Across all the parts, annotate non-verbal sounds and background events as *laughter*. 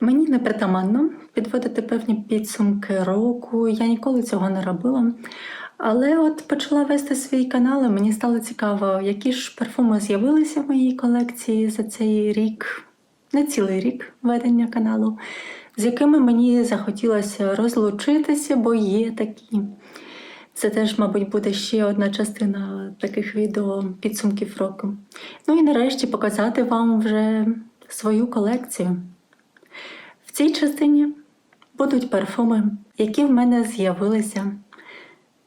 Мені не притаманно підводити певні підсумки року. Я ніколи цього не робила. Але от почала вести свій канал, і мені стало цікаво, які ж парфуми з'явилися в моїй колекції за цей рік, не цілий рік ведення каналу, з якими мені захотілося розлучитися, бо є такі. Це теж, мабуть, буде ще одна частина таких відео підсумків року. Ну і нарешті показати вам вже свою колекцію. Цій частині будуть парфуми, які в мене з'явилися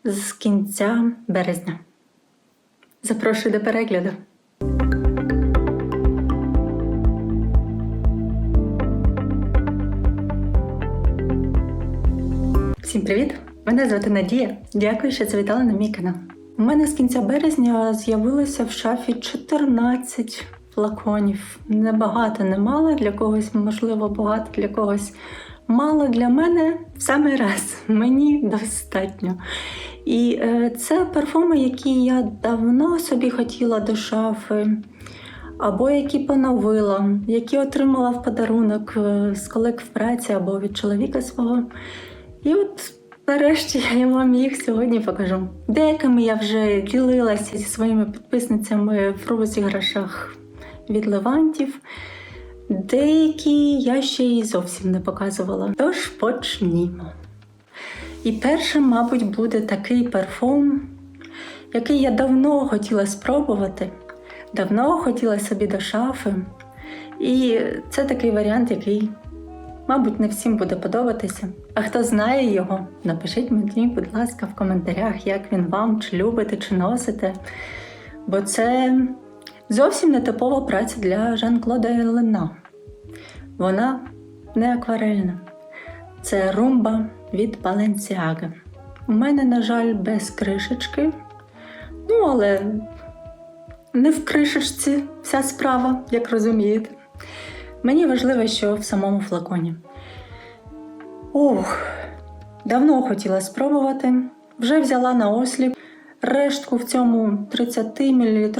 з кінця березня. Запрошую до перегляду. Всім привіт! Мене звати Надія. Дякую, що завітали на мій канал. У мене з кінця березня з'явилося в шафі 14 флаконів. Небагато, не мало, для когось, можливо, багато, для когось мало. Для мене в самий раз *laughs* мені достатньо. І е, це парфуми, які я давно собі хотіла до шафи. Або які поновила, які отримала в подарунок е, з колег в праці або від чоловіка свого. І от нарешті *laughs* я вам їх сьогодні покажу. Деякими я вже ділилася зі своїми підписницями в розіграшах від Левантів. Деякі я ще й зовсім не показувала. Тож почнімо. І першим, мабуть, буде такий парфум, який я давно хотіла спробувати, давно хотіла собі до шафи. І це такий варіант, який, мабуть, не всім буде подобатися. А хто знає його, напишіть мені, будь ласка, в коментарях, як він вам, чи любите, чи носите. Бо це зовсім не типова праця для Жан-Клода Елена. Вона не акварельна. Це румба від Balenciaga. У мене, на жаль, без кришечки. Ну, але не в кришечці вся справа, як розумієте. Мені важливо, що в самому флаконі. Ух, давно хотіла спробувати. Вже взяла на осліп рештку в цьому 30 мл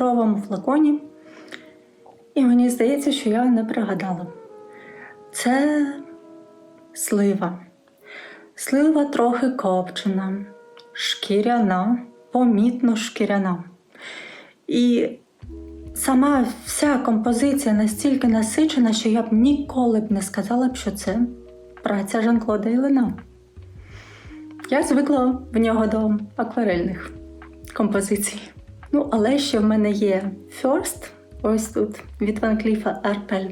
флаконі. І мені здається, що я не пригадала. Це слива. Слива трохи копчена, шкіряна, помітно шкіряна. І сама вся композиція настільки насичена, що я б ніколи б не сказала б, що це праця Жан-Клода Ілена. Я звикла в нього до акварельних композицій. Ну, але ще в мене є First, ось тут, від Ван Кліфа Арпель,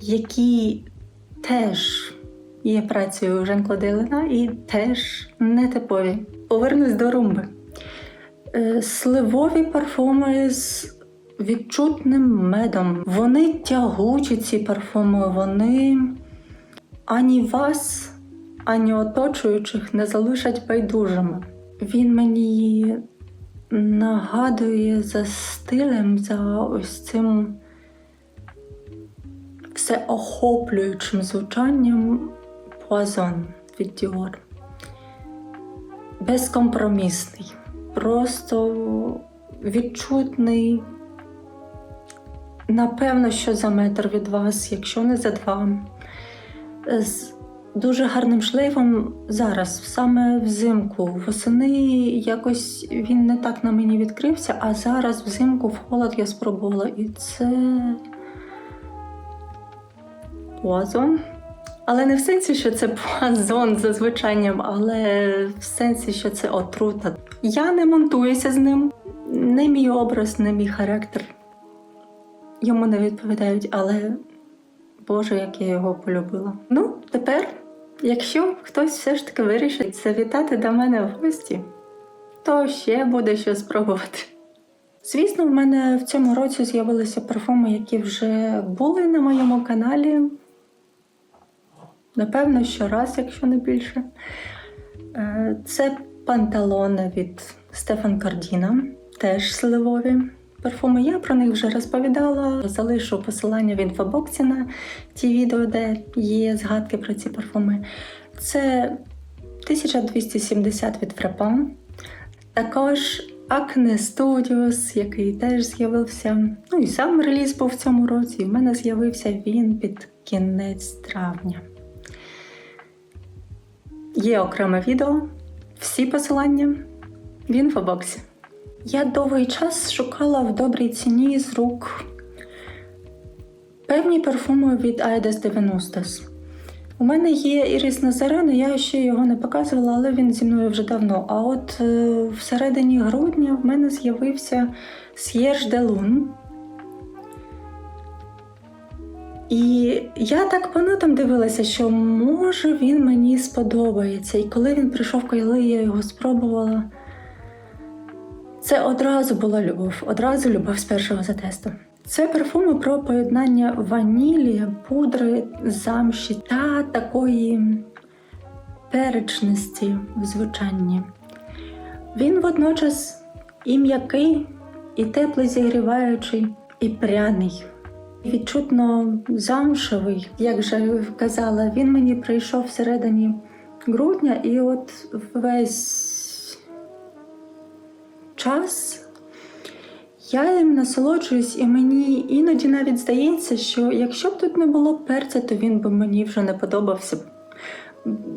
які теж є працею Жан-Клода Ілена і теж нетипові. Повернусь до румби. Е, Сливові парфуми з відчутним медом. Вони тягучі, ці парфуми, вони ані вас, ані оточуючих не залишать байдужими. Він мені нагадує за стилем, за ось цим всеохоплюючим звучанням Poison від Dior. Безкомпромісний, просто відчутний. Напевно, що за метр від вас, якщо не за два. Дуже гарним шлейфом зараз, саме взимку. Восени якось він не так на мені відкрився, а зараз взимку в холод я спробувала. І це Пуазон. Але не в сенсі, що це пуазон за звучанням, але в сенсі, що це отрута. Я не монтуюся з ним, не мій образ, не мій характер. Йому не відповідають, але Боже, як я його полюбила. Ну, тепер, якщо хтось все ж таки вирішить завітати до мене в гості, то ще буде що спробувати. Звісно, в мене в цьому році з'явилися парфуми, які вже були на моєму каналі. Напевно, щораз, якщо не більше. Е, Це панталони від Стефан Кардіна, теж сливові парфуми. Я про них вже розповідала. Залишу посилання в інфобоксі на ті відео, де є згадки про ці парфуми. Це 1270 від Фрапан. Також Acne Studios, який теж з'явився. Ну і сам реліз був в цьому році. і в мене з'явився він під кінець травня. Є окреме відео, всі посилання в інфобоксі. Я довгий час шукала в добрій ціні з рук певні парфуми від Aides 90s. У мене є Ірис Назарен, я ще його не показувала, але він зі мною вже давно. А от е, всередині грудня в мене з'явився С'єрж де Лун. І я так по нотам дивилася, що може він мені сподобається. І коли він прийшов, коли я його спробувала, це одразу була любов, одразу любов з першого затесту. Це парфуми про поєднання ванілі, пудри, замші та такої перечності в звучанні. Він водночас і м'який, і теплий зігріваючий, і пряний. Відчутно замшевий, як вже казала, він мені прийшов всередині грудня, і от весь час я їм насолоджуюсь, і мені іноді навіть здається, що якщо б тут не було перця, то він би мені вже не подобався.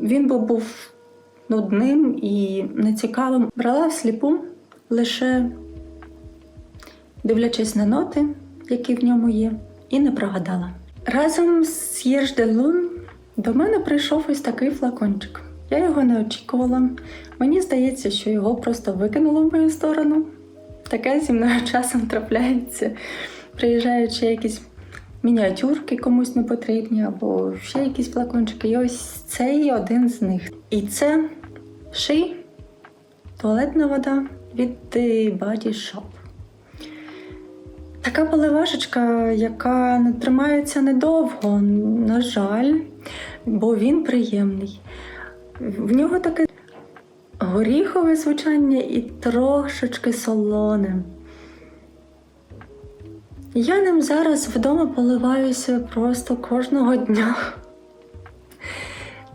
Він би був нудним і нецікавим. Брала всліпу лише дивлячись на ноти, які в ньому є, і не прогадала. Разом з Єрж до мене прийшов ось такий флакончик. Я його не очікувала. Мені здається, що його просто викинуло в мою сторону. Таке зі мною *laughs* часом трапляється, приїжджаючи якісь мініатюрки комусь не потрібні, або ще якісь флакончики. І ось цей один з них. І це ши, туалетна вода від The Body Shop. Така поливашечка, яка не тримається недовго, на жаль, бо він приємний. В нього таке горіхове звучання і трошечки солоне. Я ним зараз вдома поливаюся просто кожного дня.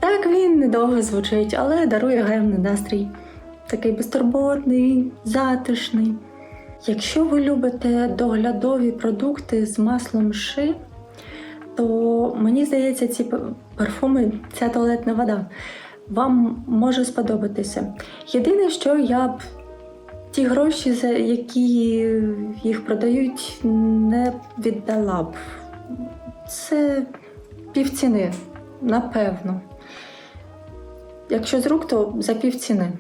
Так він недовго звучить, але дарує гарний настрій. Такий безтурботний, затишний. Якщо ви любите доглядові продукти з маслом ши, то мені здається, ці парфуми, ця туалетна вода вам може сподобатися. Єдине, що я б ті гроші, за які їх продають, не віддала б. Це півціни, напевно. Якщо з рук, то за півціни.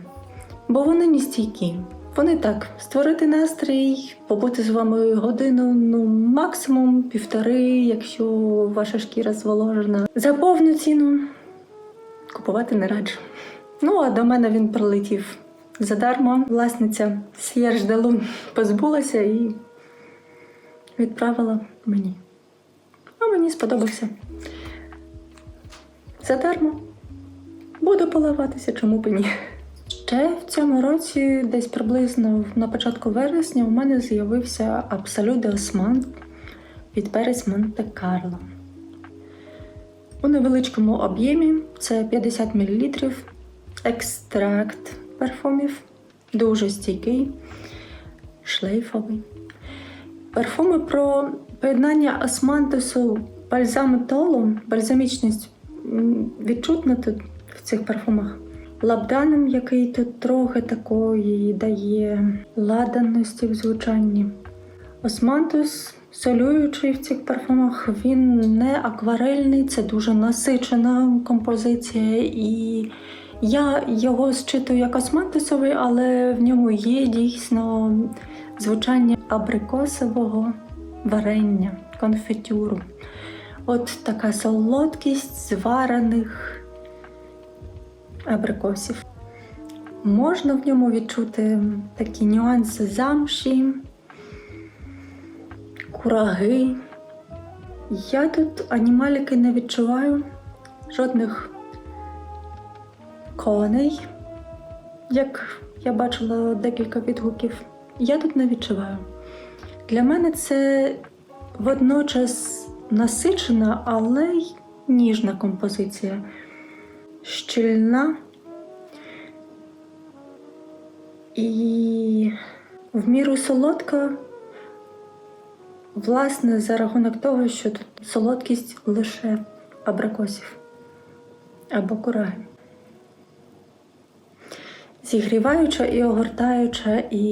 Бо вони не стійкі. Вони так, створити настрій, побути з вами годину, ну максимум півтори, якщо ваша шкіра зволожена. За повну ціну купувати не раджу. Ну, а до мене він прилетів задарма. Власниця С'єрж Делун позбулася і відправила мені. А мені сподобався. Задарма. Буду поливатися, чому б ні. Ще в цьому році, десь приблизно на початку вересня, у мене з'явився Абсолют Осман від Перес Монте Карло. У невеличкому об'ємі це 50 мл, екстракт парфумів, дуже стійкий, шлейфовий. Парфуми про поєднання османтусу, бальзаметолу, бальзамічність відчутна тут в цих парфумах. Лабданом, який тут трохи такої дає ладаності в звучанні. Османтус, солюючий в цих парфумах, він не акварельний, це дуже насичена композиція. І я його зчитую як османтусовий, але в ньому є дійсно звучання абрикосового варення, конфетюру. От така солодкість зварених абрикосів. Можна в ньому відчути такі нюанси замші, кураги. Я тут анімаліки не відчуваю, жодних коней, як я бачила декілька відгуків. Я тут не відчуваю. Для мене це водночас насичена, але й ніжна композиція. Щільна і в міру солодка, власне, за рахунок того, що тут солодкість лише абрикосів або кураги. Зігріваюча і огортаюча, і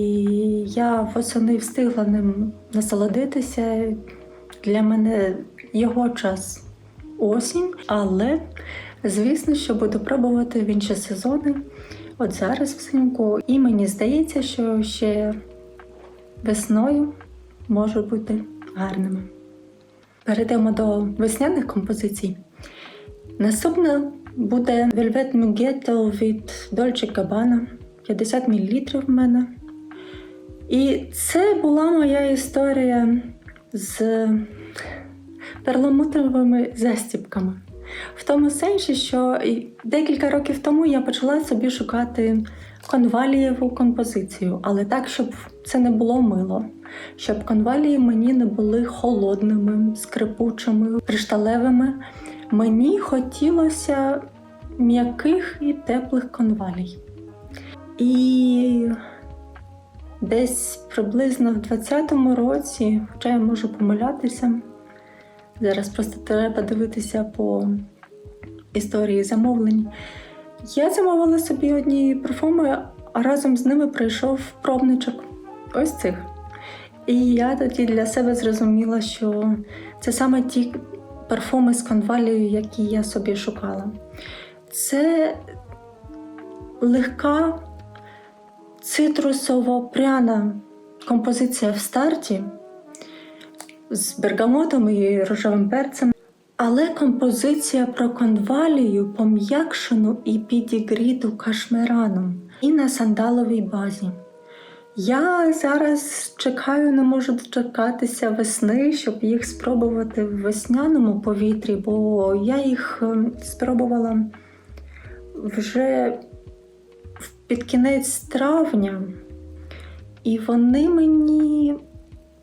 я восени встигла ним насолодитися. Для мене його час осінь, але звісно, що буду пробувати в інші сезони. От зараз взимку. І мені здається, що ще весною можуть бути гарними. Перейдемо до весняних композицій. Наступна буде Velvet Muggetto від Dolce Gabbana, 50 мл в мене. І це була моя історія з перламутровими застібками. В тому сенсі, що декілька років тому я почала собі шукати конвалієву композицію, але так, щоб це не було мило, щоб конвалії мені не були холодними, скрипучими, кришталевими. Мені хотілося м'яких і теплих конвалій. І десь приблизно в 20-му році, хоча я можу помилятися, зараз просто треба дивитися по історії замовлень. Я замовила собі одні парфуми, а разом з ними прийшов пробничок ось цих. І я тоді для себе зрозуміла, що це саме ті парфуми з конвалією, які я собі шукала. Це легка цитрусово-пряна композиція в старті з бергамотом і рожевим перцем. Але композиція про конвалію пом'якшену і підігріту кашмираном і на сандаловій базі. Я зараз чекаю, не можу дочекатися весни, щоб їх спробувати в весняному повітрі, бо я їх ем, спробувала вже під кінець травня, і вони мені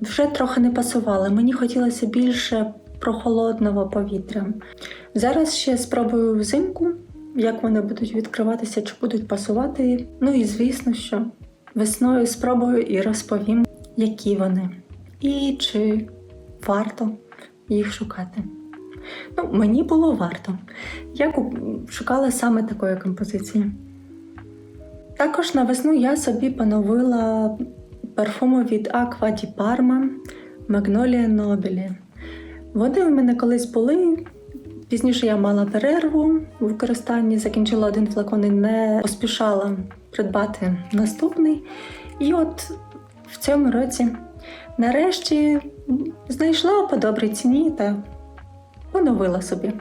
вже трохи не пасували. Мені хотілося більше прохолодного повітря. Зараз ще спробую взимку, як вони будуть відкриватися, чи будуть пасувати. Ну і звісно, що весною спробую і розповім, які вони, і чи варто їх шукати. Ну, мені було варто. Я шукала саме такої композиції. Також на весну я собі поновила парфуми від Aqua di Parma Magnolia Nobile. Вони у мене колись були. Пізніше я мала перерву у використанні, закінчила один флакон і не поспішала придбати наступний. І от в цьому році нарешті знайшла по добрій ціні та поновила собі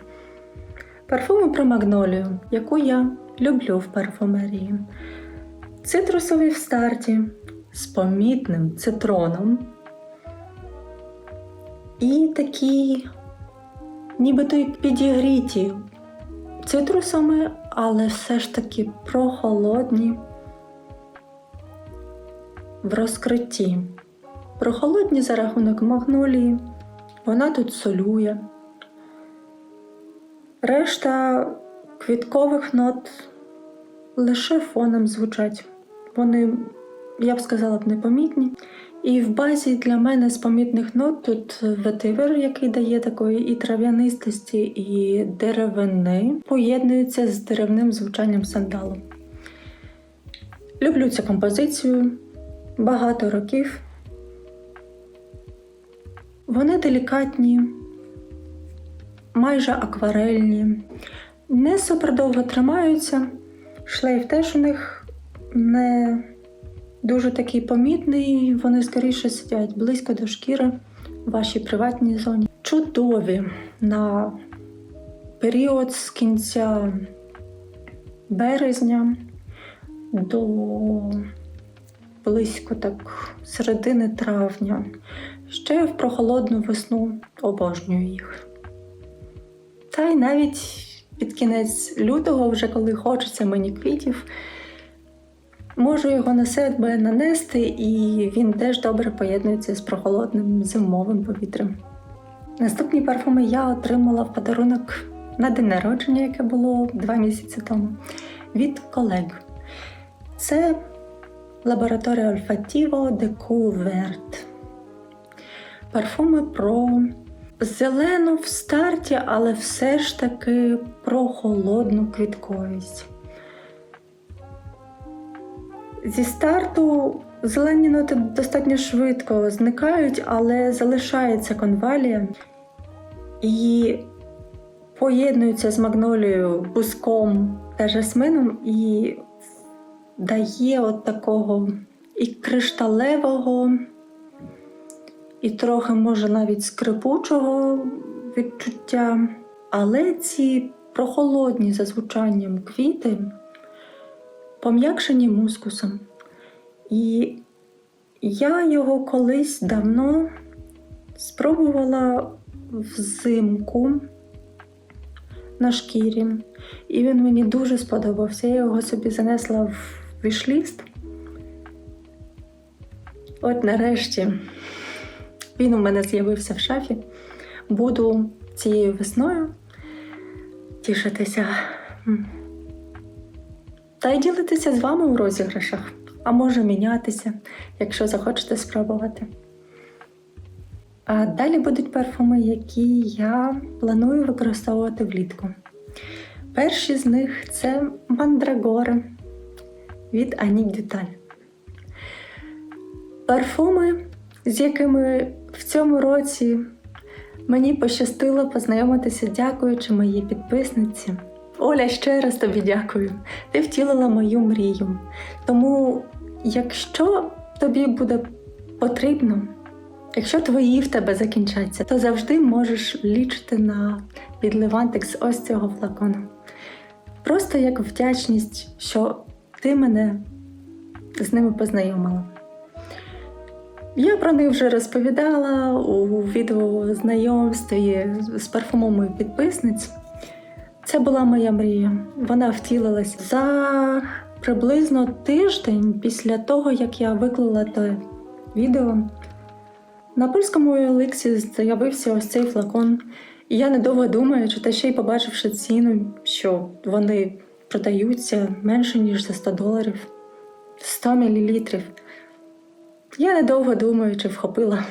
парфуми про магнолію, яку я люблю в парфумерії. Цитрусові в старті з помітним цитроном. І такі, нібито підігріті цитрусами, але все ж таки прохолодні в розкритті. Прохолодні за рахунок магнолії, вона тут солює. Решта квіткових нот лише фоном звучать. Вони, я б сказала б, непомітні. І в базі для мене з помітних нот тут ветивер, який дає такої і трав'янистості, і деревини, поєднується з деревним звучанням сандалу. Люблю цю композицію багато років. Вони делікатні, майже акварельні, не супердовго тримаються. Шлейф теж у них не дуже такий помітний, вони скоріше сидять близько до шкіри в вашій приватній зоні. Чудові на період з кінця березня до близько так середини травня. Ще в прохолодну весну обожнюю їх. Та й навіть під кінець лютого, вже коли хочеться мені квітів, можу його на себе нанести, і він теж добре поєднується з прохолодним зимовим повітрям. Наступні парфуми я отримала в подарунок на день народження, яке було два місяці тому, від колег. Це Лабораторія Olfativo de Couvert. Парфуми про зелену в старті, але все ж таки про холодну квітковість. Зі старту зелені ноти достатньо швидко зникають, але залишається конвалія і поєднуються з магнолією, буском та жасмином і дає от такого і кришталевого, і трохи, може, навіть скрипучого відчуття. Але ці прохолодні за звучанням квіти пом'якшені мускусом. І я його колись давно спробувала взимку на шкірі, і він мені дуже сподобався. Я його собі занесла в вішліст. От нарешті він у мене з'явився в шафі. Буду цією весною тішитися. Та й ділитися з вами у розіграшах, а може мінятися, якщо захочете спробувати. А далі будуть парфуми, які я планую використовувати влітку. Перші з них це мандрагори від Анік Дюталь. Парфуми, з якими в цьому році мені пощастило познайомитися, дякуючи моїй підписниці. Оля, ще раз тобі дякую. Ти втілила мою мрію. Тому, якщо тобі буде потрібно, якщо твої в тебе закінчаться, то завжди можеш лічити на відливантик з ось цього флакону. Просто як вдячність, що ти мене з ними познайомила. Я про них вже розповідала у відео знайомстві з парфумом моїх підписниць. Це була моя мрія. Вона втілилась за приблизно тиждень після того, як я виклала те відео. На польському OLX з'явився ось цей флакон. І я недовго думаючи, та ще й побачивши ціну, що вони продаються менше, ніж за 100 доларів, 100 мл. Я недовго думаючи вхопила.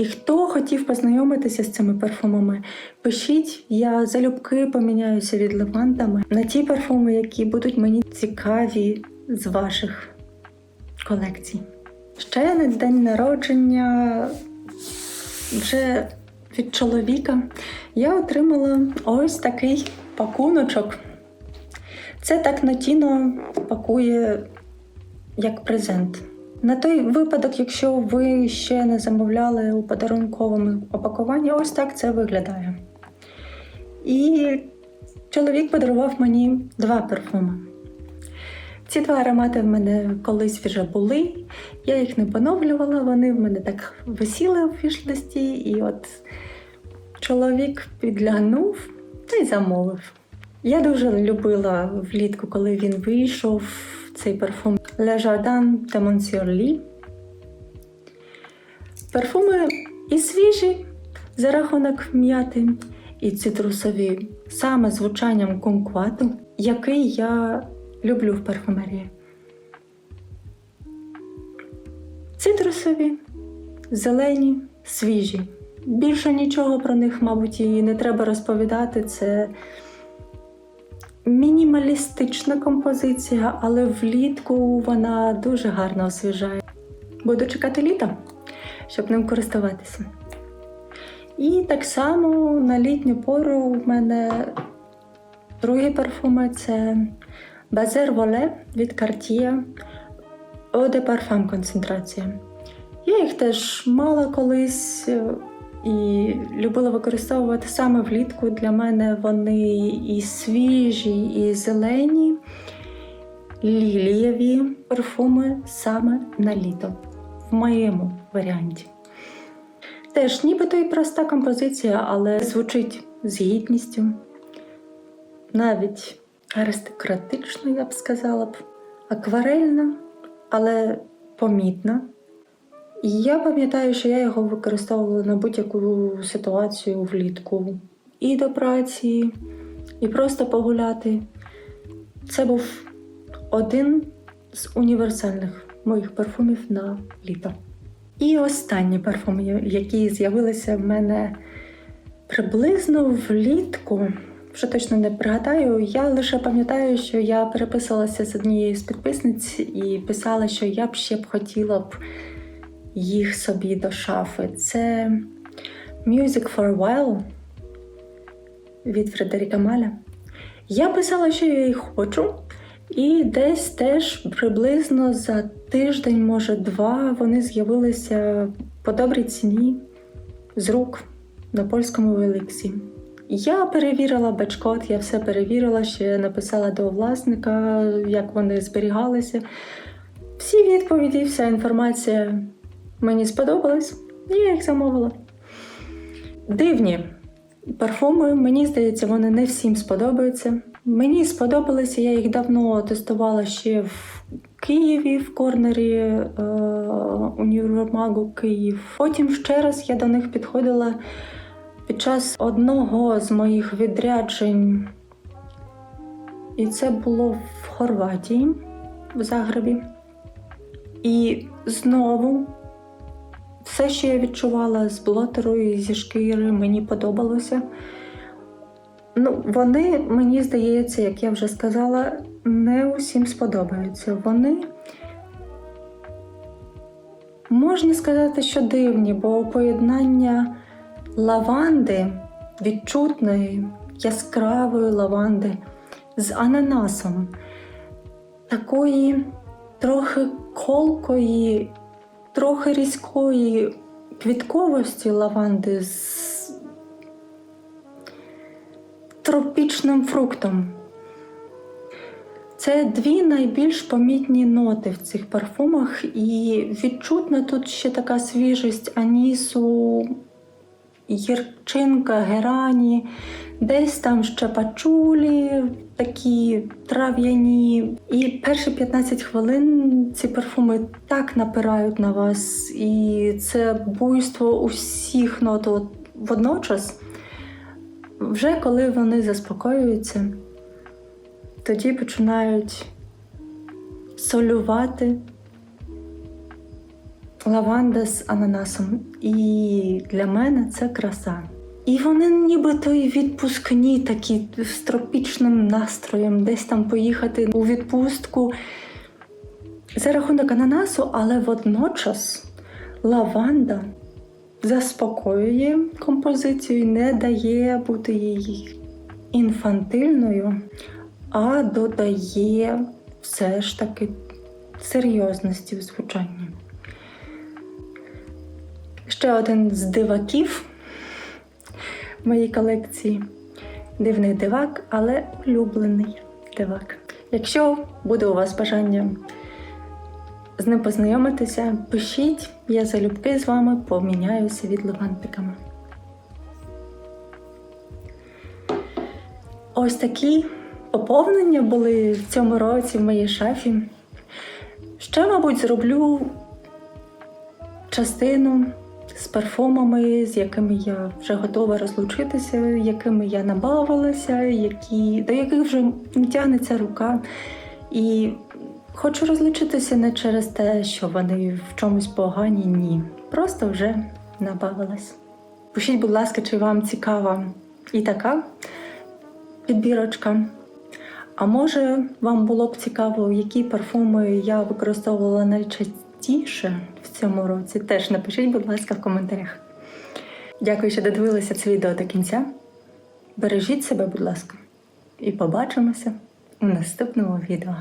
І хто хотів познайомитися з цими парфумами, пишіть, я залюбки поміняюся відливантами на ті парфуми, які будуть мені цікаві з ваших колекцій. Ще на день народження вже від чоловіка я отримала ось такий пакуночок. Це так натіно пакує як презент. На той випадок, якщо ви ще не замовляли у подарунковому опакуванні, ось так це виглядає. І чоловік подарував мені два парфуми. Ці два аромати в мене колись вже були, я їх не поновлювала, вони в мене так висіли у фішлисті, і от чоловік підглянув та й замовив. Я дуже любила влітку, коли він вийшов цей парфум Le Jardin de Monsieur Lee. Парфуми і свіжі за рахунок м'яти, і цитрусові саме звучанням кумквату, який я люблю в парфумерії. Цитрусові, зелені, свіжі. Більше нічого про них, мабуть, і не треба розповідати. Це мінімалістична композиція, але влітку вона дуже гарно освіжає. Буду чекати літа, щоб ним користуватися. І так само на літню пору в мене другі парфуми це Базер Воле від Cartier Eau de Parfum концентрація. Я їх теж мала колись і любила використовувати саме влітку. Для мене вони і свіжі, і зелені, лілієві парфуми саме на літо в моєму варіанті. Теж нібито і проста композиція, але звучить з гідністю, навіть аристократично, я б сказала б, акварельна, але помітна. Я пам'ятаю, що я його використовувала на будь-яку ситуацію влітку. І до праці, і просто погуляти. Це був один з універсальних моїх парфумів на літо. І останні парфуми, які з'явилися в мене приблизно влітку. Вже точно не пригадаю. Я лише пам'ятаю, що я переписувалася з однією з підписниць і писала, що я б ще б хотіла б їх собі до шафи. Це Music for a While від Фредеріка Маля. Я писала, що я їх хочу, і десь теж приблизно за тиждень, може два, вони з'явилися по добрій ціні з рук на польському Великсі. Я перевірила бачкод, я все перевірила, ще написала до власника, як вони зберігалися. Всі відповіді, вся інформація мені сподобалась, і я їх замовила. Дивні парфуми, мені здається, вони не всім сподобаються. Мені сподобалися, я їх давно тестувала ще в Києві, в корнері е- універмагу Київ. Потім ще раз я до них підходила під час одного з моїх відряджень, і це було в Хорватії, в Загребі. І знову все, що я відчувала з блотеру і зі шкіри, мені подобалося. Ну, вони, мені здається, як я вже сказала, не усім сподобаються. Вони можна сказати, що дивні, бо поєднання лаванди, відчутної, яскравої лаванди з ананасом, такої трохи колкої, трохи різкої квітковості лаванди з тропічним фруктом. Це дві найбільш помітні ноти в цих парфумах, і відчутна тут ще така свіжість анісу, гірчинка, герані, десь там ще пачулі, такі трав'яні. І перші 15 хвилин ці парфуми так напирають на вас, і це буйство усіх нот от водночас. Вже коли вони заспокоюються, тоді починають солювати лаванда з ананасом. І для мене це краса. І вони нібито і відпускні, такі з тропічним настроєм, десь там поїхати у відпустку за рахунок ананасу, але водночас лаванда заспокоює композицію і не дає бути їй інфантильною, а додає все ж таки серйозності в звучанні. Ще один з диваків моїй колекції. Дивний дивак, але улюблений дивак. Якщо буде у вас бажання з ним познайомитися, пишіть, я залюбки з вами поміняюся відливантиками. Ось такі поповнення були в цьому році в моїй шафі. Ще, мабуть, зроблю частину з парфумами, з якими я вже готова розлучитися, якими я набавилася, які, до яких вже не тягнеться рука. І хочу розлучитися не через те, що вони в чомусь погані, ні. Просто вже набавилась. Пишіть, будь ласка, чи вам цікава і така підбірочка. А може, вам було б цікаво, які парфуми я використовувала найчастіше цьому році? Теж напишіть, будь ласка, в коментарях. Дякую, що додивилися це відео до кінця. Бережіть себе, будь ласка, і побачимося у наступному відео.